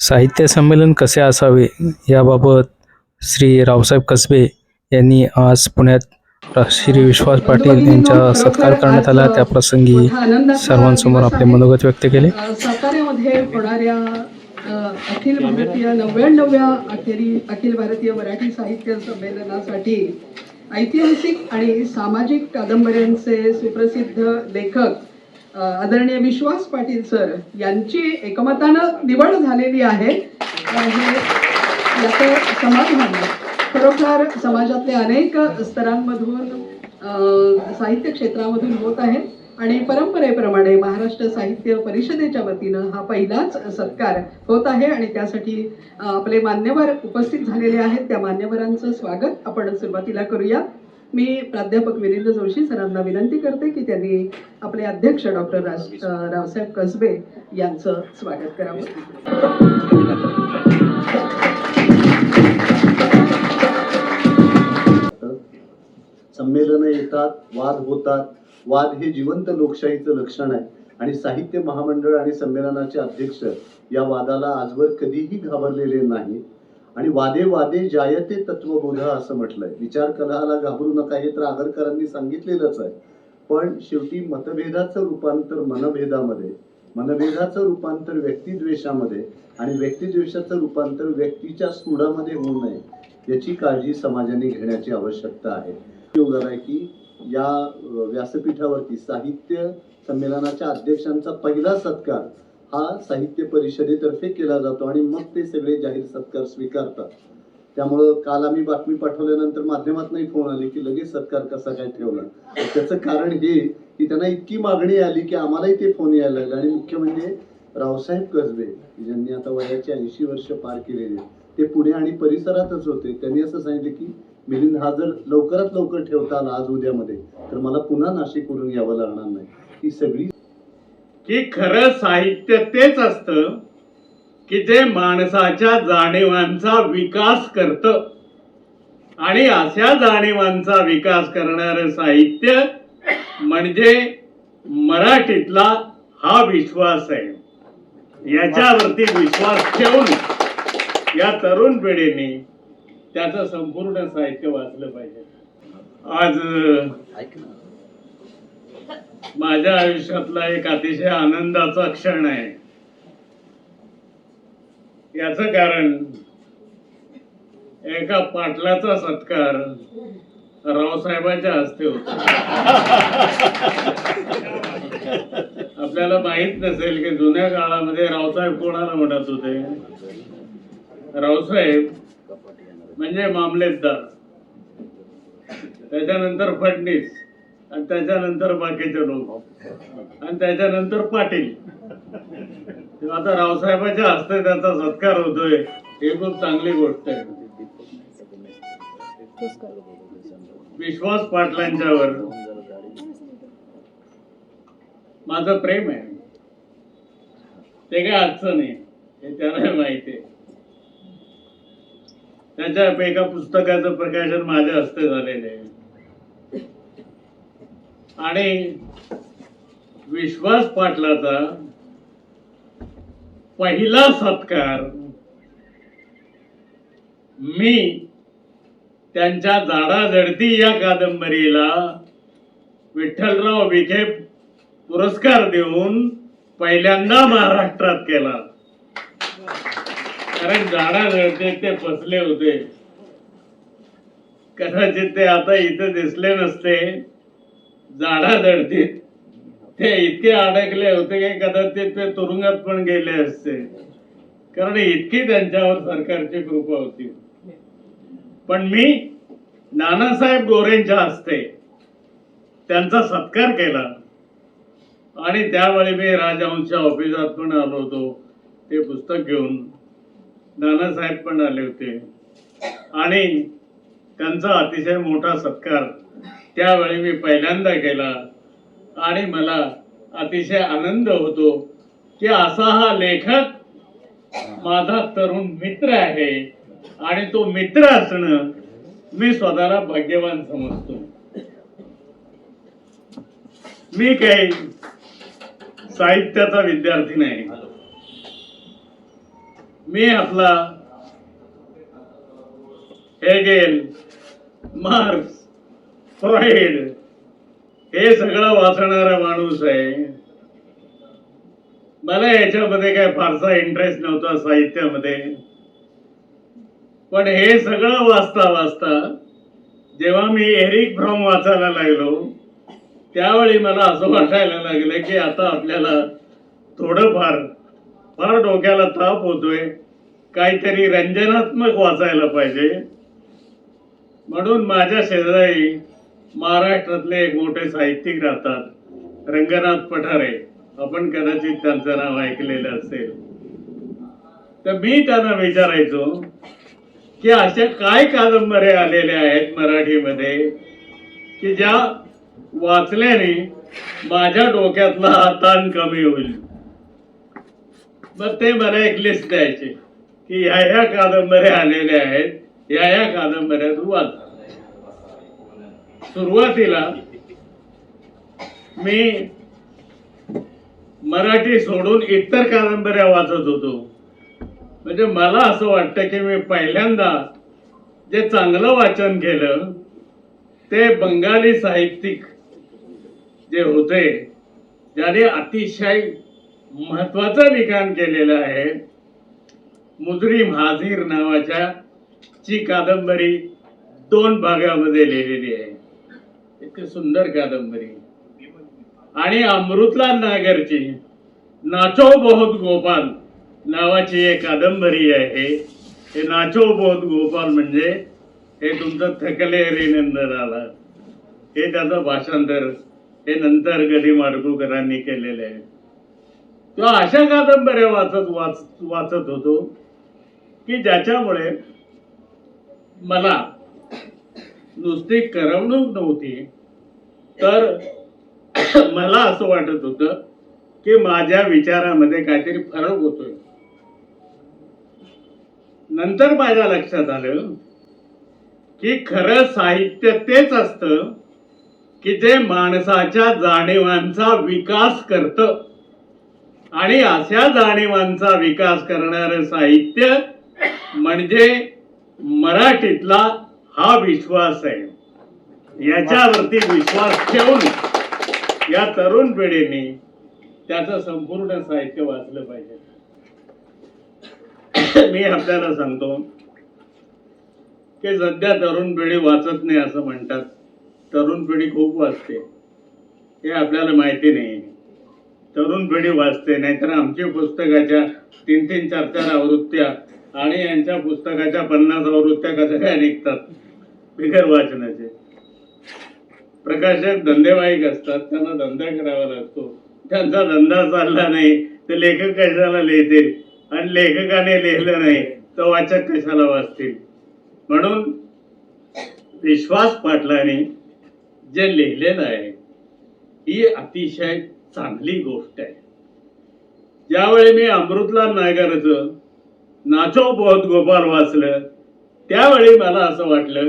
साहित्य संमेलन कसे असावे याबाबत श्री रावसाहेब कसबे यांनी आज पुण्यात श्री विश्वास पाटील यांचा सत्कार करण्यात आला. त्या प्रसंगी सर्वांसमोर आपले मनोगत व्यक्त केले. अ, होणाऱ्या अखिल भारतीय नव्याण्णव्या अखेरी अखिल भारतीय मराठी साहित्य संमेलनासाठी ऐतिहासिक आणि सामाजिक कादंबऱ्यांचे सुप्रसिद्ध लेखक आदरणीय विश्वास पाटील सर यांची एकमतानं निवड झालेली आहे. याचं समाधान खरोखर समाजातल्या अनेक स्तरांमधून साहित्य क्षेत्रामधून होत आहे. आणि परंपरेप्रमाणे महाराष्ट्र साहित्य परिषदेच्या वतीनं हा पहिलाच सत्कार होत आहे. आणि त्यासाठी आपले मान्यवर उपस्थित झालेले आहेत. त्या मान्यवरांचं स्वागत आपण सुरुवातीला करूया. मी प्राध्यापक विरेंद्र जोशी सरांना विनंती करते की त्यांनी आपले अध्यक्ष डॉक्टर रावसाहेब कसबे यांचं स्वागत करावं. संमेलनं येतात वाद होतात. वाद हे जिवंत लोकशाहीचं लक्षण आहे. आणि साहित्य महामंडळ आणि संमेलनाचे अध्यक्ष या वादाला आजवर कधीही घाबरलेले नाही आणि वादे वादे जायते तत्वबोध असं म्हटलंय. विचार कलहाला घाबरू नका हे तर आगरकरांनी सांगितलेलंच आहे. पण शेवटी मतभेदाचं रूपांतर मनभेदामध्ये मनभेदाचं रूपांतर व्यक्तिद्वेषामध्ये आणि व्यक्तिद्वेषाचं रूपांतर व्यक्तीच्या सुडामध्ये होऊ नये याची काळजी समाजाने घेण्याची आवश्यकता आहे. आहे की या व्यासपीठावरती साहित्य संमेलनाच्या अध्यक्षांचा पहिला सत्कार हा साहित्य परिषदेतर्फे केला जातो आणि मग ते सगळे जाहीर सत्कार स्वीकारतात. त्यामुळं काल आम्ही बातमी पाठवल्यानंतर माध्यमातूनही फोन आले की लगेच सत्कार कसा काय ठेवला त्याचं कारण हे की त्यांना इतकी मागणी आली की आम्हालाही ते फोन यायला लागले. आणि मुख्य म्हणजे रावसाहेब कसबे ज्यांनी आता वयाची ऐंशी वर्ष पार केलेली ते पुणे आणि परिसरातच होते. त्यांनी असं सांगितलं की मिलिंद हा जर लवकरात लवकर ठेवता आला आज उद्यामध्ये तर मला पुन्हा नाशिकवरून यावं लागणार नाही. ही सगळी की खरं साहित्य तेच असतं की जे माणसाच्या जाणीवांचा विकास करतं. आणि अशा जाणीवांचा विकास करणारं साहित्य म्हणजे मराठीतला हा विश्वास आहे. याच्यावरती विश्वास ठेवून या तरुण पिढीने त्याचं संपूर्ण साहित्य वाचलं पाहिजे. आज माझ्या आयुष्यातला एक अतिशय आनंदाचा क्षण आहे. याच कारण एका पाटलाचा सत्कार रावसाहेबांच्या हस्ते होता. आपल्याला माहीत नसेल की जुन्या काळामध्ये रावसाहेब कोणाला म्हणत होते? रावसाहेब म्हणजे मामलेदार त्याच्यानंतर फडणीस. आणि त्याच्यानंतर बाकीचे लोक. आणि त्याच्यानंतर पाटील. आता रावसाहेबाच्या हस्ते त्याचा सत्कार होतोय. हे खूप चांगली गोष्ट आहे. विश्वास पाटलांच्यावर. माझं प्रेम आहे. ते काय आजचं नाही हे त्यांना माहिती आहे. त्याच्या एका पुस्तकाचं प्रकाशन माझ्या हस्ते झालेलं आहे. आणि विश्वास पाटलाचा पहिला सत्कार मी त्यांच्या जाडा जडती या कादंबरीला विठ्ठलराव विखे पुरस्कार देऊन पहिल्यांदा महाराष्ट्रात केला. कारण जाडा जडते ते फसले होते. कदाचित ते आता इथं दिसले नसते. जाडा जडतीत ते इतके अडकले होते की कदाचित ते तुरुंगात पण गेले असते. कारण इतकी त्यांच्यावर सरकारची कृपा होती. पण मी नानासाहेब गोरेंच्या हस्ते त्यांचा सत्कार केला. आणि त्यावेळी मी राजहंशच्या ऑफिसात पण आलो होतो. ते पुस्तक घेऊन नानासाहेब पण आले होते. आणि त्यांचा अतिशय मोठा सत्कार त्यावेळी मी पहिल्यांदा केला आणि मला अतिशय आनंद होतो की असा हा लेखक माझा तरुण मित्र आहे आणि तो मित्र असणं मी स्वतःला भाग्यवान समजतो. मी काही साहित्याचा विद्यार्थी नाही. मी आपला हेगेल मार्क्स फ्रॉइड हे सगळं वाचणारा माणूस आहे. मला याच्यामध्ये काय फारसा इंटरेस्ट नव्हता साहित्यामध्ये. पण हे सगळं वाचता वाचता जेव्हा मी एरिक फ्रॉम वाचायला लागलो त्यावेळी मला असं वाटायला लागलं की आता आपल्याला थोडंफार फार डोक्याला ताप होतोय. काहीतरी रंजनात्मक वाचायला पाहिजे. म्हणून माझ्या शेजारी महाराष्ट्रातले एक मोठे साहित्यिक राहतात. रंगनाथ पठारे. आपण कदाचित त्यांचं नाव ऐकलेलं असेल. तर मी त्यांना विचारायचो की अशा काय कादंबऱ्या आलेल्या आहेत मराठीमध्ये की ज्या वाचल्याने माझ्या डोक्यातला हा ताण कमी होईल? मग ते मला एक लिस्ट द्यायचे. की ह्या ह्या कादंबऱ्या आलेल्या आहेत ह्या ह्या कादंबऱ्या तू वाच. सुरुवातीला मी मराठी सोडून इतर कादंबऱ्या वाचत होतो. म्हणजे मला असं वाटतं की मी पहिल्यांदा जे चांगलं वाचन केलं ते बंगाली साहित्यिक जे होते ज्याने अतिशय महत्वाचं लिखाण केलेलं आहे मुजरी हाजीर नावाच्या ची कादंबरी दोन भागामध्ये लिहिलेली आहे. एक सुंदर कादंबरी. आणि अमृतला नागरची नाचो बहुत गोपाल नावाची एक कादंबरी आहे. हे नाचो बहुत गोपाल म्हणजे हे तुमचं थकले रे नंदनाला हे त्याचं भाषांतर हे नंतर गदी माडगूकरांनी केलेलं आहे. तो अशा कादंबऱ्या वाचत वाच वाचत होतो की ज्याच्यामुळे मला नुसती करमणूक नव्हती. तर मला असं वाटत होतं की माझ्या विचारामध्ये काहीतरी फरक होतोय. नंतर माझ्या लक्षात आलं की खरं साहित्य तेच असतं की जे माणसाच्या जाणीवांचा विकास करतं. आणि अशा जाणीवांचा विकास करणारं साहित्य म्हणजे मराठीतला हा विश्वास आहे. याच्यावरती विश्वास ठेवून या तरुण पिढीने त्याचं संपूर्ण साहित्य वाचलं पाहिजे. मी आपल्याला सांगतो की सध्या तरुण पिढी वाचत नाही असं म्हणतात. तरुण पिढी खूप वाचते. हे आपल्याला माहिती नाही. तरुण पिढी वाचते नाहीतर आमच्या पुस्तकाच्या तीन तीन चार चार आवृत्त्या आणि यांच्या पुस्तकाच्या पन्नास आवृत्त्या कशा काय निघतात? बिगर वाचनाचे. प्रकाशक धंदेवाईक असतात त्यांना धंदा करावा लागतो. त्यांचा धंदा चालला नाही तर लेखक कशाला लिहितील? आणि लेखकाने लिहिलं नाही तर वाचक कशाला वाचतील? म्हणून विश्वास पाटलाने जे लिहिलेलं आहे ही अतिशय चांगली गोष्ट आहे. ज्यावेळी मी अमृतलाल नायगरचं नाचो बोध गोपाल वाचलं त्यावेळी मला असं वाटलं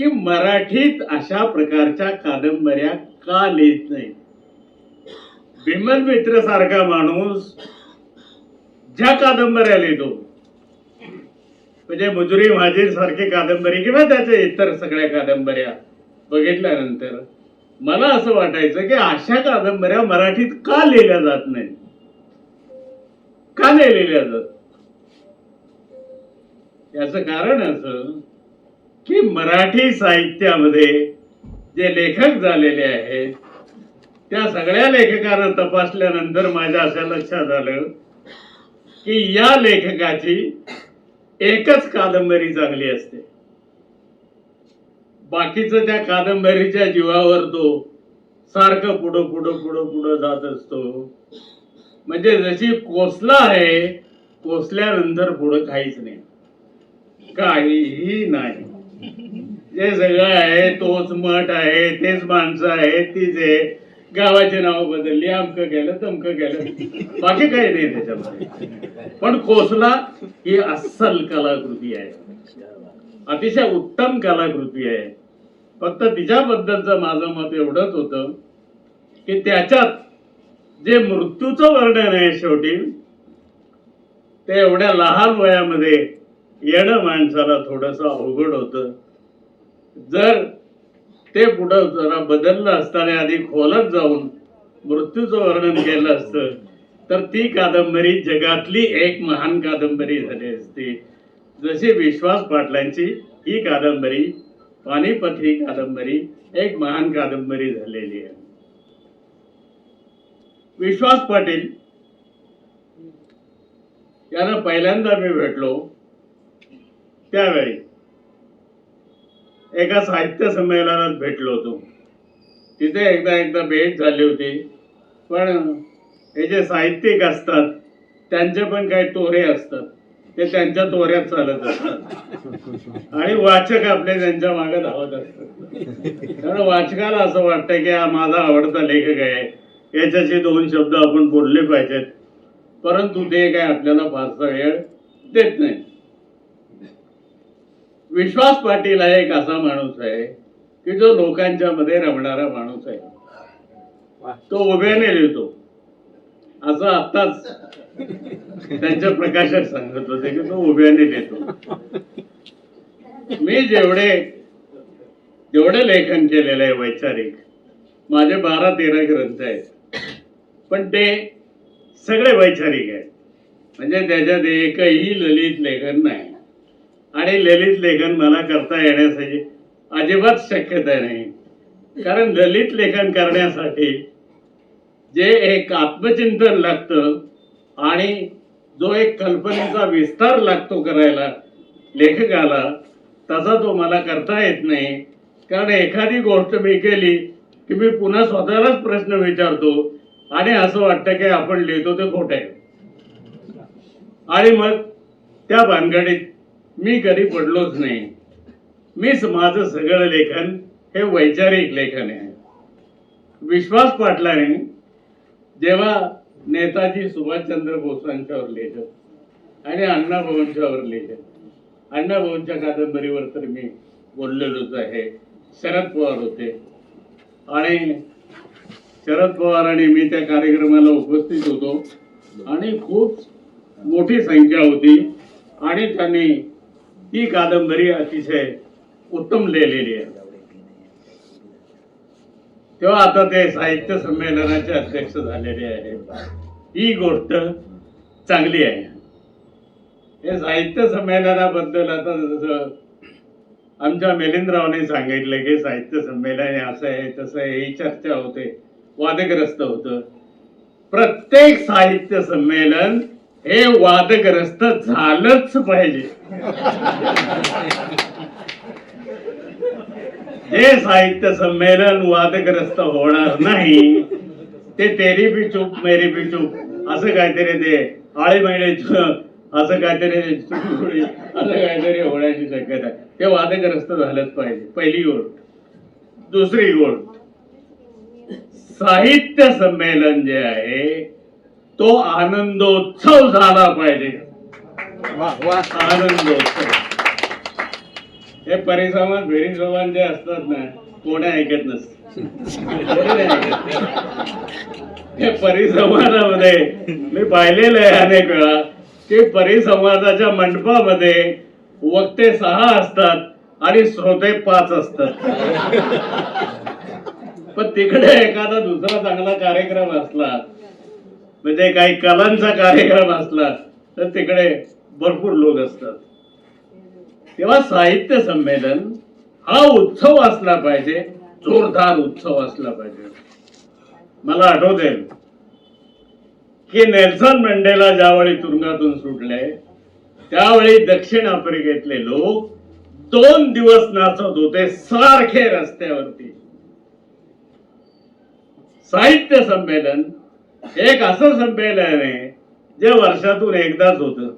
की मराठीत अशा प्रकारच्या कादंबऱ्या का लिहित नाही बिमल मित्र सारखा माणूस ज्या कादंबऱ्या लिहितो म्हणजे मुजुरी माझी सारखी कादंबरी किंवा त्याच्या इतर सगळ्या कादंबऱ्या बघितल्यानंतर मला असं वाटायचं की अशा कादंबऱ्या मराठीत का लिहिल्या जात नाही का नाही लिहिल्या जात? याचं कारण असं की मराठी साहित्यामध्ये जे लेखक झालेले आहेत त्या सगळ्या लेखकांना तपासल्यानंतर माझ्या असं लक्षात आलं की या लेखकाची एकच कादंबरी चांगली असते. बाकीचं त्या कादंबरीच्या जीवावर तो सारखं पुढं पुढं पुढं पुढं जात असतो. म्हणजे जशी कोसला आहे कोसल्यानंतर पुढं काहीच नाही. काहीही नाही. जे सगळं आहे तोच मठ आहे तेच माणसं आहे तीच आहे. गावाचे नाव बदलली अमकं गेलं तमकं गेलं. बाकी काही नाही त्याच्यामध्ये. पण कोसला ही अस्सल कलाकृती आहे. अतिशय उत्तम कलाकृती आहे. फक्त तिच्याबद्दलचं माझं मत एवढंच होतं की त्याच्यात जे मृत्यूचं वर्णन आहे शेवटी ते एवढ्या लहान वयामध्ये येणं माणसाला थोडंसं अवघड होतं. जर ते पुढं जरा बदललं असताना आधी खोलत जाऊन मृत्यूचं वर्णन केलं असतं तर ती कादंबरी जगातली एक महान कादंबरी झाली असती. जशी विश्वास पाटलांची ही कादंबरी पानिपत ही कादंबरी एक महान कादंबरी झालेली आहे. विश्वास पाटील यांना पहिल्यांदा मी भेटलो. त्यावेळी एका साहित्य संमेलनात भेटलो होतो. तिथे एकदा एकदा भेट झाली होती. पण हे जे साहित्यिक असतात त्यांचे पण काही तोरे असतात. ते त्यांच्या तोऱ्यात चालत असतात. आणि वाचक आपले त्यांच्या मागे धावत असतात. कारण वाचकाला असं वाटतं की हा माझा आवडता लेखक आहे. याच्याशी दोन शब्द आपण बोलले पाहिजेत. परंतु ते काय आपल्याला फारसा वेळ देत नाही विश्वास पाटील हा एक असा माणूस आहे की जो लोकांच्या मध्ये रमणारा माणूस आहे. तो उभ्याने लिहितो. असं आत्ताच त्यांच्या प्रकाशात सांगत होते की तो उभ्याने लिहितो. मी जेवढे जेवढे लेखन केलेलं आहे वैचारिक माझे बारा तेरा ग्रंथ आहेत. पण ते सगळे वैचारिक आहेत. म्हणजे त्याच्यात एकही ललित लेखन नाही. आणि ललित लेखन मला करता येण्यासाठी अजिबात शक्यता नाही. कारण ललित लेखन करण्यासाठी जे एक आत्मचिंतन लागतं आणि जो एक कल्पनेचा विस्तार लागतो करायला लेखकाला तसा तो मला करता येत नाही. कारण एखादी गोष्ट मी केली की मी पुन्हा स्वतःलाच प्रश्न विचारतो आणि असं वाटतं की आपण लिहितो ते खोटं आहे. आणि मग त्या भानगडीत मी कधी पडलोच नाही. मीच माझं सगळं लेखन हे वैचारिक लेखन आहे. विश्वास पाटलाने जेव्हा नेताजी सुभाषचंद्र बोसांच्यावर लिहिलं आणि अण्णाभाऊंच्यावर लिहिलं. अण्णाभाऊंच्या कादंबरीवर तर मी बोललेलोच आहे. शरद पवार होते. आणि शरद पवार आणि मी त्या कार्यक्रमाला उपस्थित होतो. आणि खूप मोठी संख्या होती. आणि त्यांनी ही कादंबरी अतिशय उत्तम लिहिलेली आहे. तेव्हा आता ते साहित्य संमेलनाचे अध्यक्ष झालेले आहेत ही गोष्ट चांगली आहे. हे साहित्य संमेलनाबद्दल आता जसं आमच्या मिलिंदरावने सांगितलं की साहित्य संमेलन हे असं आहे तसं आहे ही चर्चा होते वादग्रस्त होतं. प्रत्येक साहित्य संमेलन हे वादग्रस्त झालंच पाहिजे. जे साहित्य संमेलन वादग्रस्त होणार नाही ते तेरी बी चूप मेरी बी चूप असं काहीतरी ते आळे महिने असं काहीतरी असं काहीतरी होण्याची शक्यता आहे. ते वादग्रस्त झालंच पाहिजे. पहिली गोष्ट दुसरी गोष्ट साहित्य संमेलन जे आहे तो आनंदोत्सव झाला पाहिजे. आनंदोत्सव. हे परिसंवाद भेरीसंवाद जे असतात ना कोणी ऐकत नसत. हे परिसंवादामध्ये मी पाहिलेलं आहे अनेक वेळा की परिसंवादाच्या मंडपामध्ये वक्ते सहा असतात आणि श्रोते पाच असतात. पण तिकडे एखादा दुसरा चांगला कार्यक्रम असला म्हणजे काही कलांचा कार्यक्रम असला तर तिकडे भरपूर लोक असतात. तेव्हा साहित्य संमेलन हा उत्सव असला पाहिजे जोरदार उत्सव असला पाहिजे. मला आठवते की नेल्सन मंडेला ज्यावेळी तुरुंगातून सुटले त्यावेळी दक्षिण आफ्रिकेतले लोक दोन दिवस नाचत होते सारखे रस्त्यावरती. साहित्य संमेलन एक असं संमेलन आहे जे वर्षातून एकदाच होतं.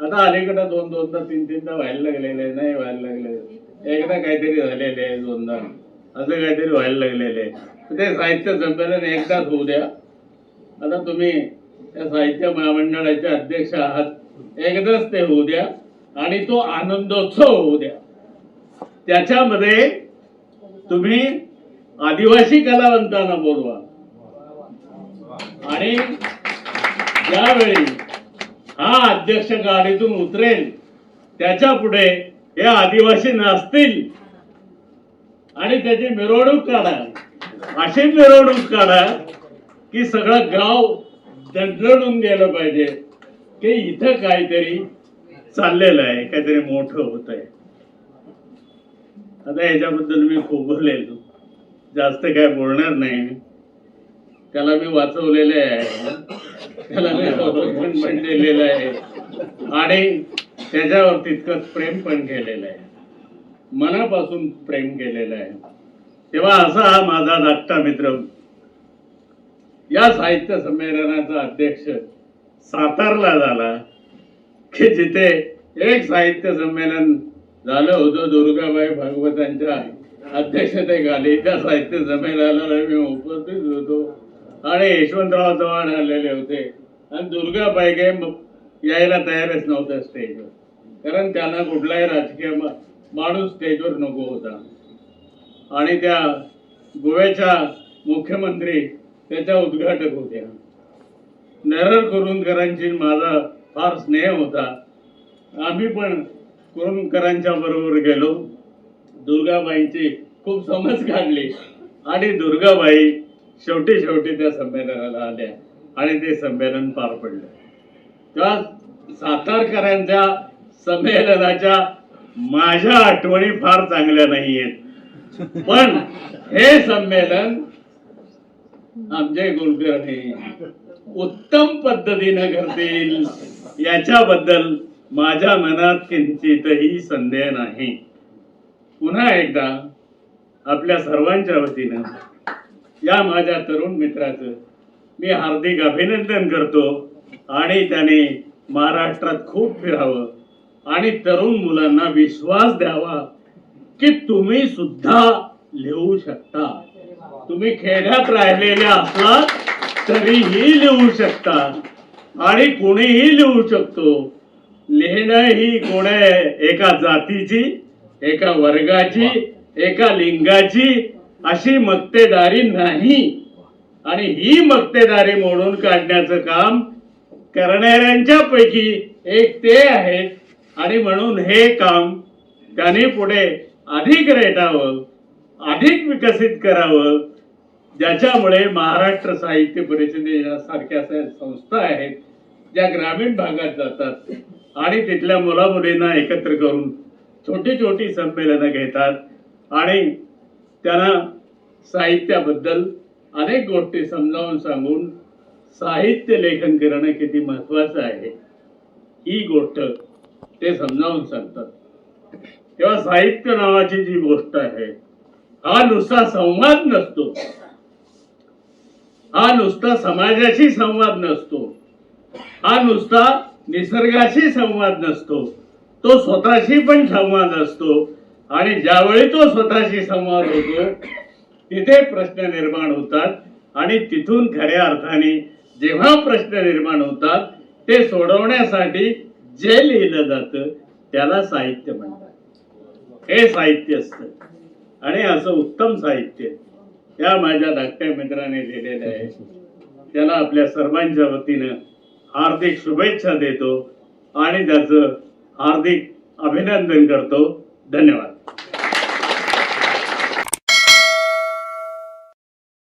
आता अलीकडे दोन दोनदा तीन तीनदा व्हायला लागलेले नाही व्हायला लागले एकदा काहीतरी झालेले आहे दोनदा. असं काहीतरी व्हायला लागलेले ते साहित्य संमेलन एकदाच होऊ द्या. आता तुम्ही त्या साहित्य महामंडळाचे अध्यक्ष आहात. एकदाच ते होऊ द्या आणि तो आनंदोत्सव होऊ द्या. त्याच्यामध्ये तुम्ही आदिवासी कलावंतांना बोलवा. आणि ज्यावेळी हा अध्यक्ष गाडीतून उतरेल त्याच्या पुढे हे आदिवासी नाचतील. आणि त्याची मिरवणूक काढा अशी मिरवणूक काढा की सगळं गाव दणदणून गेलं पाहिजे की इथं काहीतरी चाललेलं आहे काहीतरी मोठं होत आहे आता ह्याच्याबद्दल मी खूप बोलेलो. जास्त काय बोलणार नाही त्याला मी वाचवलेले आहे. त्याला मी पण दिलेलं आहे. आणि त्याच्यावर तितकंच प्रेम पण केलेलं आहे. मनापासून प्रेम केलेलं आहे. तेव्हा असा हा माझा धाकटा मित्र. या साहित्य संमेलनाचा अध्यक्ष सातारला झाला की जिथे एक साहित्य संमेलन झालं होतं दुर्गाबाई भागवतांच्या अध्यक्षतेखाली. त्या साहित्य संमेलनाला मी उपस्थित होतो. आणि यशवंतराव चव्हाण आलेले होते. आणि दुर्गाबाई काही यायला तयारच नव्हत्या स्टेजवर कारण त्यांना कुठलाही राजकीय माणूस स्टेजवर नको होता. आणि त्या गोव्याच्या मुख्यमंत्री त्याच्या उद्घाटक होत्या. नरर कुरुंदकरांची माझा फार स्नेह होता. आम्ही पण कुरुंदकरांच्या बरोबर गेलो. दुर्गाबाईंची खूप समज काढली. आणि दुर्गाबाई शेवटी शेवटी त्या संमेलनाला आल्या आणि ते संमेलन पार पडलं. तेव्हा सातारकरांच्या संमेलनाच्या माझ्या आठवणी फार चांगल्या नाही आहेत पण हे संमेलन आमचे कुलकर्णी उत्तम पद्धतीनं करतील याच्याबद्दल माझ्या मनात किंचितही संदेह नाही. पुन्हा एकदा आपल्या सर्वांच्या वतीनं या माझ्या तरुण मित्राचं. मी हार्दिक अभिनंदन करतो आणि त्याने महाराष्ट्रात खूप फिरावं आणि तरुण मुलांना विश्वास द्यावा की तुम्ही सुद्धा लिहू शकता. तुम्ही खेड्यात राहिलेले असला तरीही लिहू शकता आणि कोणीही लिहू शकतो. लिहिणं ही कोण्या एका जातीची एका वर्गाची एका लिंगाची अशी मक्तेदारी नाही. आणि ही मक्तेदारी मोडून काढण्याचं काम करणाऱ्यांच्या पैकी एक ते आहेत आणि म्हणून हे काम त्यांनी पुढे अधिक रेटावं अधिक विकसित करावं ज्याच्यामुळे महाराष्ट्र साहित्य परिषदेसारख्या संस्था आहेत ज्या ग्रामीण भागात जातात आणि तिथल्या मुलामुलींना एकत्र करून छोटी छोटी संमेलनं घेतात. आणि त्यांना साहित्याबद्दल अनेक गोष्टी समजावून सांगून साहित्य लेखन करणं किती महत्वाचं आहे ही गोष्ट ते समजावून सांगतात. तेव्हा साहित्य नावाची जी गोष्ट आहे हा नुसता संवाद नसतो. हा नुसता समाजाशी संवाद नसतो. हा नुसता निसर्गाशी संवाद नसतो. तो स्वतःशी पण संवाद असतो. आणि ज्यावेळी तो स्वतःशी संवाद होतो तिथे प्रश्न निर्माण होतात आणि तिथून खऱ्या अर्थाने जेव्हा प्रश्न निर्माण होतात ते सोडवण्यासाठी जे लिहिलं जातं त्याला साहित्य म्हणतात. हे साहित्य असतं. आणि असं उत्तम साहित्य. या माझ्या धाकट्या मित्राने लिहिलेलं आहे. त्याला आपल्या सर्वांच्या वतीनं हार्दिक शुभेच्छा देतो आणि त्याचं हार्दिक अभिनंदन करतो. धन्यवाद.